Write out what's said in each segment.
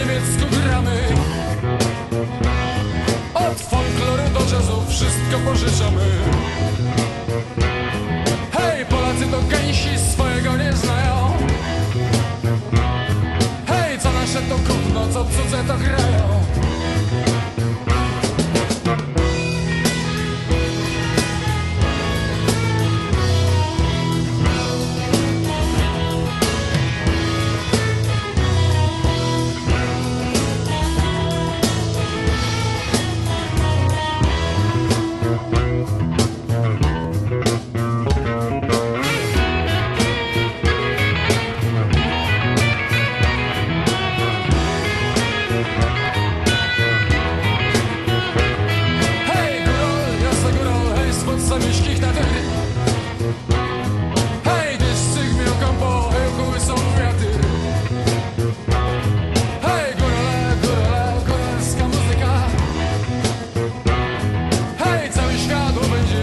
niemiecku gramy. Od folkloru do jazzu wszystko pożyczamy. Hej, Polacy to gęsi swojego nie znają. Hej, co nasze to gówno, co cudze to grają.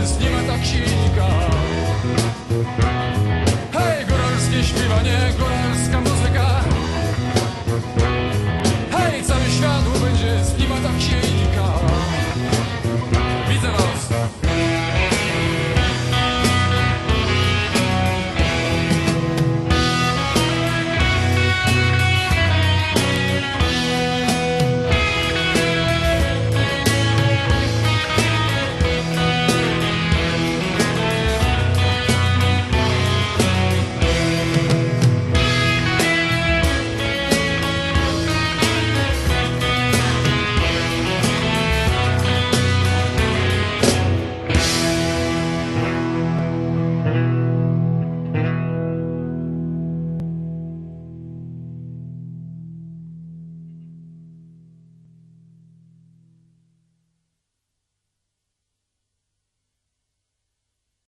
с ним